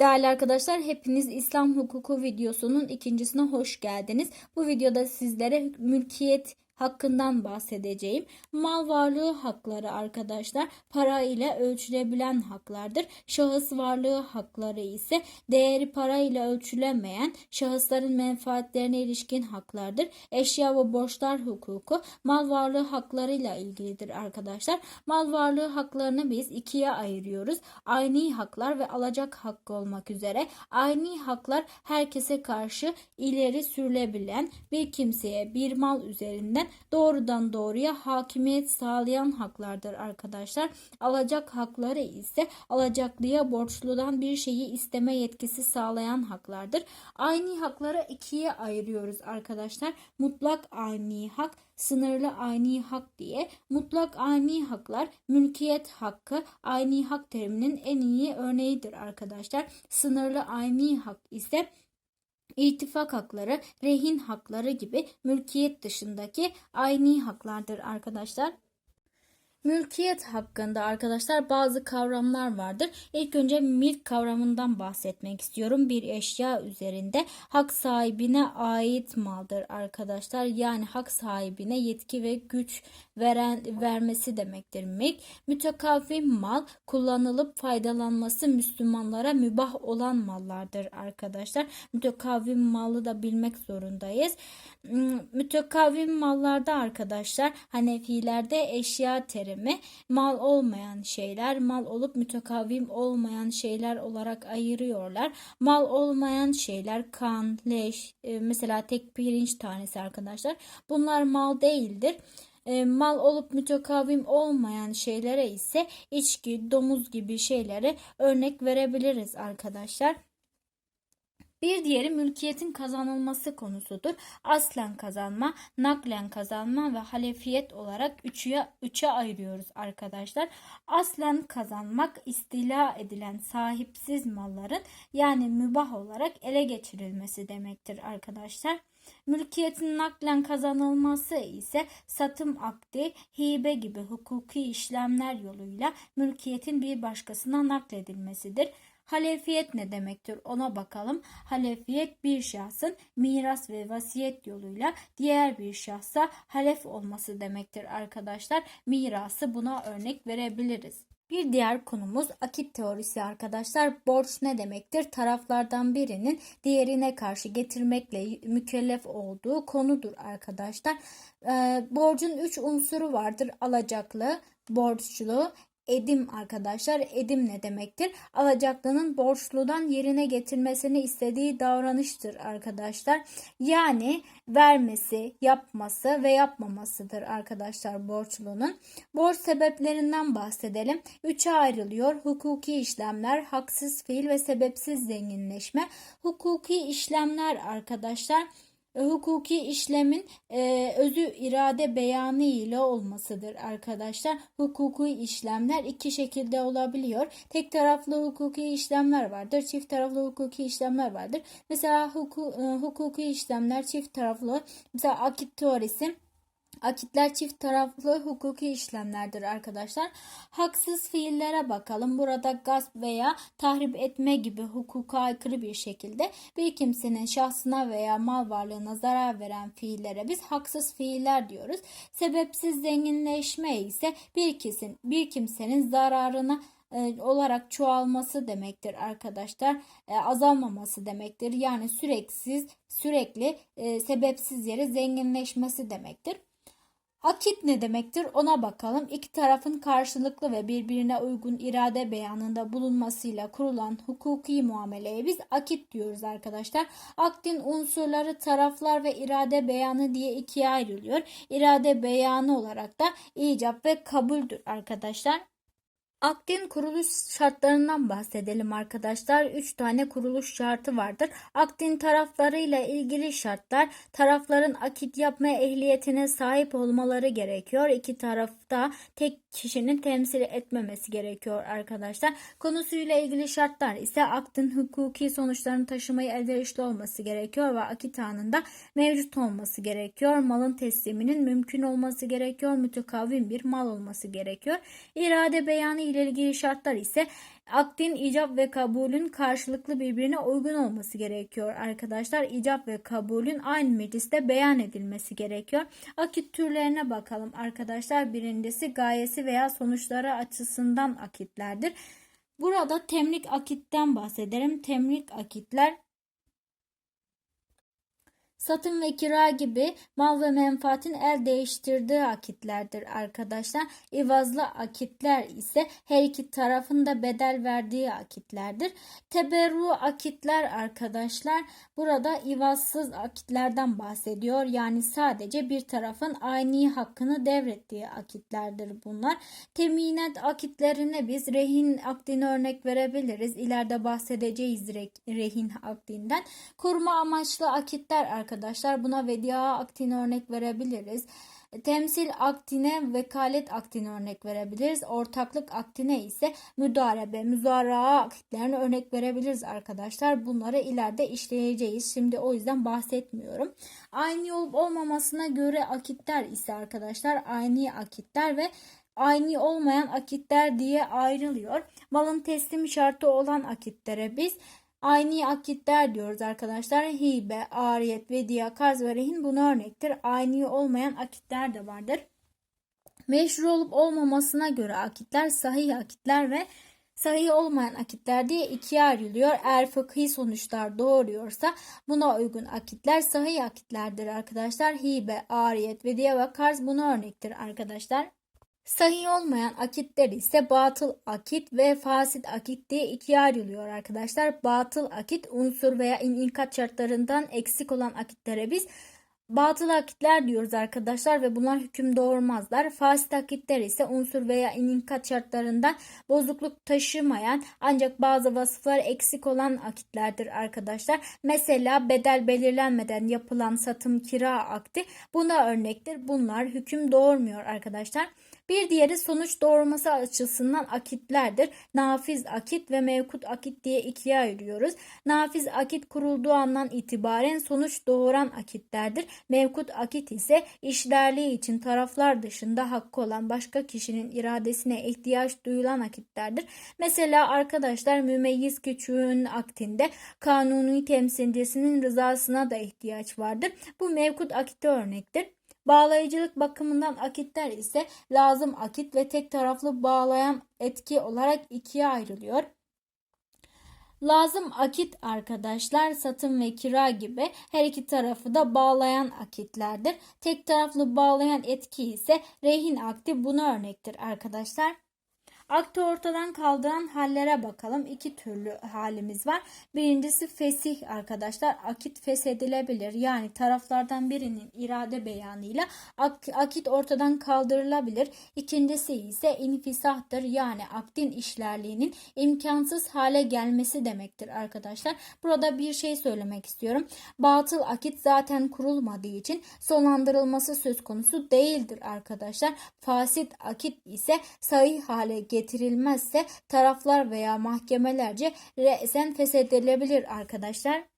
Değerli arkadaşlar hepiniz İslam hukuku videosunun ikincisine hoş geldiniz. Bu videoda sizlere mülkiyet hakkından bahsedeceğim. Mal varlığı hakları arkadaşlar para ile ölçülebilen haklardır. Şahıs varlığı hakları ise değeri para ile ölçülemeyen şahısların menfaatlerine ilişkin haklardır. Eşya ve borçlar hukuku mal varlığı haklarıyla ilgilidir arkadaşlar. Mal varlığı haklarını biz ikiye ayırıyoruz. Aynı haklar ve alacak hakkı olmak üzere. Aynı haklar herkese karşı ileri sürülebilen bir kimseye bir mal üzerinden doğrudan doğruya hakimiyet sağlayan haklardır arkadaşlar. Alacak hakları ise alacaklıya borçludan bir şeyi isteme yetkisi sağlayan haklardır. Aynı hakları ikiye ayırıyoruz arkadaşlar. Mutlak aynı hak, sınırlı aynı hak diye. Mutlak aynı haklar mülkiyet hakkı aynı hak teriminin en iyi örneğidir arkadaşlar. Sınırlı aynı hak ise İttifak hakları, rehin hakları gibi mülkiyet dışındaki aynı haklardır arkadaşlar. Mülkiyet hakkında arkadaşlar bazı kavramlar vardır. İlk önce milk kavramından bahsetmek istiyorum. Bir eşya üzerinde hak sahibine ait maldır arkadaşlar. Yani hak sahibine yetki ve güç veren vermesi demektir milk. Mütekavvim mal kullanılıp faydalanması Müslümanlara mübah olan mallardır arkadaşlar. Mütekavvim malı da bilmek zorundayız. Hmm, Mütekavvim mallarda arkadaşlar Hanefilerde eşya terimi mal olmayan şeyler mal olup mütekavvim olmayan şeyler olarak ayırıyorlar. Mal olmayan şeyler kan, leş, e, mesela tek pirinç tanesi arkadaşlar. Bunlar mal değildir. E, mal olup mütekavvim olmayan şeylere ise içki, domuz gibi şeylere örnek verebiliriz arkadaşlar. Bir diğeri mülkiyetin kazanılması konusudur. Aslen kazanma, naklen kazanma ve halefiyet olarak üçe, üçe ayırıyoruz arkadaşlar. Aslen kazanmak istila edilen sahipsiz malların yani mübah olarak ele geçirilmesi demektir arkadaşlar. Mülkiyetin naklen kazanılması ise satım akdi, hibe gibi hukuki işlemler yoluyla mülkiyetin bir başkasına nakledilmesidir. Halefiyet ne demektir ona bakalım. Halefiyet bir şahsın miras ve vasiyet yoluyla diğer bir şahsa halef olması demektir arkadaşlar. Mirası buna örnek verebiliriz. Bir diğer konumuz akit teorisi arkadaşlar. Borç ne demektir? Taraflardan birinin diğerine karşı getirmekle mükellef olduğu konudur arkadaşlar. Ee, borcun üç unsuru vardır. Alacaklı, borçlu, edim arkadaşlar. Edim ne demektir? Alacaklının borçludan yerine getirmesini istediği davranıştır arkadaşlar. Yani vermesi, yapması ve yapmamasıdır arkadaşlar borçlunun. Borç sebeplerinden bahsedelim. Üçe ayrılıyor. Hukuki işlemler, haksız fiil ve sebepsiz zenginleşme. Hukuki işlemler arkadaşlar hukuki işlemin e, özü irade beyanı ile olmasıdır arkadaşlar. Hukuki işlemler iki şekilde olabiliyor. Tek taraflı hukuki işlemler vardır. Çift taraflı hukuki işlemler vardır. Mesela huku, e, hukuki işlemler çift taraflı. Mesela akit teorisi Akitler çift taraflı hukuki işlemlerdir arkadaşlar. Haksız fiillere bakalım. Burada gasp veya tahrip etme gibi hukuka aykırı bir şekilde bir kimsenin şahsına veya mal varlığına zarar veren fiillere biz haksız fiiller diyoruz. Sebepsiz zenginleşme ise bir kesin bir kimsenin zararına e, olarak çoğalması demektir arkadaşlar. E, azalmaması demektir. Yani süreksiz, sürekli e, sebepsiz yere zenginleşmesi demektir. Akit ne demektir ona bakalım. İki tarafın karşılıklı ve birbirine uygun irade beyanında bulunmasıyla kurulan hukuki muameleye biz akit diyoruz arkadaşlar. Akdin unsurları taraflar ve irade beyanı diye ikiye ayrılıyor. İrade beyanı olarak da icap ve kabuldür arkadaşlar. Akdin kuruluş şartlarından bahsedelim arkadaşlar. 3 tane kuruluş şartı vardır. Akdin taraflarıyla ilgili şartlar tarafların akit yapma ehliyetine sahip olmaları gerekiyor. İki tarafta tek kişinin temsil etmemesi gerekiyor arkadaşlar. Konusuyla ilgili şartlar ise akdin hukuki sonuçlarını taşımayı elverişli olması gerekiyor ve akit anında mevcut olması gerekiyor. Malın tesliminin mümkün olması gerekiyor. Mütekavvim bir mal olması gerekiyor. İrade beyanı ile ilgili şartlar ise Akdin icap ve kabulün karşılıklı birbirine uygun olması gerekiyor arkadaşlar. İcap ve kabulün aynı mecliste beyan edilmesi gerekiyor. Akit türlerine bakalım arkadaşlar. Birincisi gayesi veya sonuçları açısından akitlerdir. Burada temlik akitten bahsederim. Temlik akitler satın ve kira gibi mal ve menfaatin el değiştirdiği akitlerdir arkadaşlar. İvazlı akitler ise her iki tarafın da bedel verdiği akitlerdir. Teberru akitler arkadaşlar burada ivazsız akitlerden bahsediyor. Yani sadece bir tarafın aynı hakkını devrettiği akitlerdir bunlar. Teminet akitlerine biz rehin akdini örnek verebiliriz. İleride bahsedeceğiz rehin akdinden. Koruma amaçlı akitler arkadaşlar Buna vedia aktine örnek verebiliriz. Temsil aktine vekalet aktine örnek verebiliriz. Ortaklık aktine ise müdarebe, müzaraa akitlerine örnek verebiliriz arkadaşlar. Bunları ileride işleyeceğiz. Şimdi o yüzden bahsetmiyorum. Aynı olup olmamasına göre akitler ise arkadaşlar aynı akitler ve aynı olmayan akitler diye ayrılıyor. Malın teslim şartı olan akitlere biz Aynı akitler diyoruz arkadaşlar. Hibe, ariyet, vediya, karz ve rehin buna örnektir. Aynı olmayan akitler de vardır. Meşru olup olmamasına göre akitler sahih akitler ve sahih olmayan akitler diye ikiye ayrılıyor. Eğer fıkhi sonuçlar doğuruyorsa buna uygun akitler sahih akitlerdir arkadaşlar. Hibe, ariyet, vediya ve karz buna örnektir arkadaşlar. Sahih olmayan akitler ise batıl akit ve fasit akit diye ikiye ayrılıyor arkadaşlar. Batıl akit unsur veya inikat şartlarından eksik olan akitlere biz batıl akitler diyoruz arkadaşlar ve bunlar hüküm doğurmazlar. Fasit akitler ise unsur veya inikat şartlarından bozukluk taşımayan ancak bazı vasıflar eksik olan akitlerdir arkadaşlar. Mesela bedel belirlenmeden yapılan satım kira akti buna örnektir. Bunlar hüküm doğurmuyor arkadaşlar. Bir diğeri sonuç doğurması açısından akitlerdir. Nafiz akit ve mevkut akit diye ikiye ayırıyoruz. Nafiz akit kurulduğu andan itibaren sonuç doğuran akitlerdir. Mevkut akit ise işlerliği için taraflar dışında hakkı olan başka kişinin iradesine ihtiyaç duyulan akitlerdir. Mesela arkadaşlar mümeyyiz küçüğün aktinde kanuni temsilcisinin rızasına da ihtiyaç vardır. Bu mevkut akite örnektir. Bağlayıcılık bakımından akitler ise lazım akit ve tek taraflı bağlayan etki olarak ikiye ayrılıyor. Lazım akit arkadaşlar satım ve kira gibi her iki tarafı da bağlayan akitlerdir. Tek taraflı bağlayan etki ise rehin akti buna örnektir arkadaşlar. Akti ortadan kaldıran hallere bakalım. İki türlü halimiz var. Birincisi fesih arkadaşlar. Akit feshedilebilir. Yani taraflardan birinin irade beyanıyla ak akit ortadan kaldırılabilir. İkincisi ise infisahtır. Yani akdin işlerliğinin imkansız hale gelmesi demektir arkadaşlar. Burada bir şey söylemek istiyorum. Batıl akit zaten kurulmadığı için sonlandırılması söz konusu değildir arkadaşlar. Fasit akit ise sahih hale getirilmiştir getirilmezse taraflar veya mahkemelerce re'sen feshedilebilir arkadaşlar.